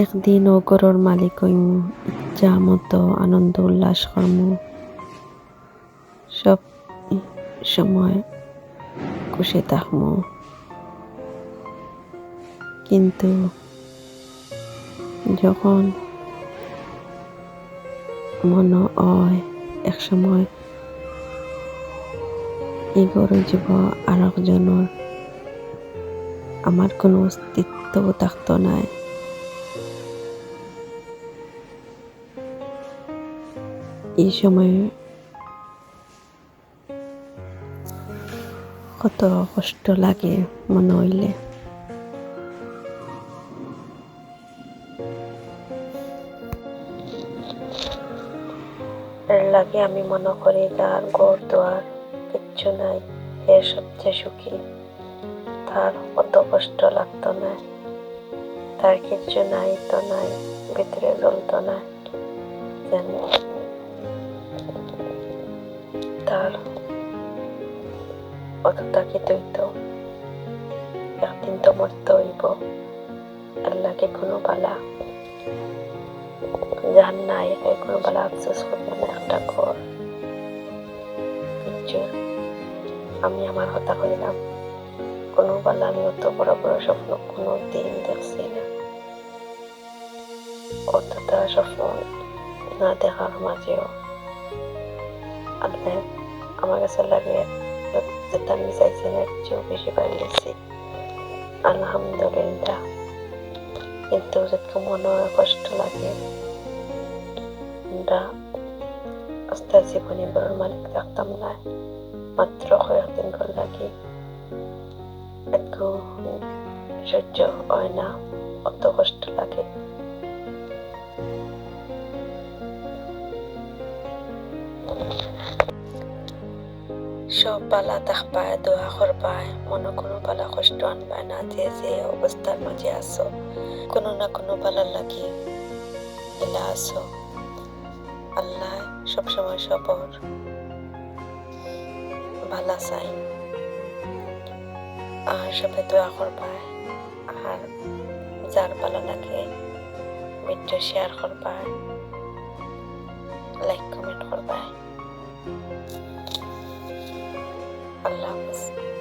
একদিন ও ঘরের মালিক ইচ্ছা মতো আনন্দ উল্লাস কর্ম সব সময় খুশি থাকমু। কিন্তু যখন মনে হয় এক সময় এই গরু জীব আর একজনের আমার কোনো অস্তিত্বও থাকতো নাই। এই সময়ে কত কষ্ট লাগে মনে হইলে। এর লাগে আমি মনে করি যার ঘর দুয়ার কিচ্ছু নাই, এ সবচেয়ে সুখী। তার কত কষ্ট লাগতো না, তার কিচ্ছু নাই তো নাই, ভিতরে জ্বলতো না। যেন তার অত একদিন তো মরতে আল্লাহকে কোনো বালা যার নাই কোনো বালা আফসোস করবে না একটা ঘর আমি আমার কথা কইলাম কোনো বালা আমি অত বড় বড় স্বপ্ন কোনো দিন দেখছি না অতটা স্বপ্ন না দেখার মাঝেও আল্লাহ আমার কাছে লাগে যেটা আমি চাইছি না কিছু বেশি পাই গেছি আলহামদুলিল্লাহ। কিন্তু যেটুকু মনে হয় কষ্ট লাগে, আমরা আস্তে জীবনে বড় মালিক থাকতাম না। মাত্র কয়েকদিন করে লাগে। একটু সহ্য হয় না, অত কষ্ট লাগে। সব বালা দেখবায় দোয়া করবায় মনে কোনো বালা কষ্ট আনবায় না, যে যে অবস্থার মাঝে আসো কোনো না কোনো বালা লাগি এলা আসো আল্লাহ সবসময় সবর। ভালা চাই। আর সবে দোয়া করবায় আর যার ভালো লাগে ভিডিও শেয়ার করবায় লাইক alums.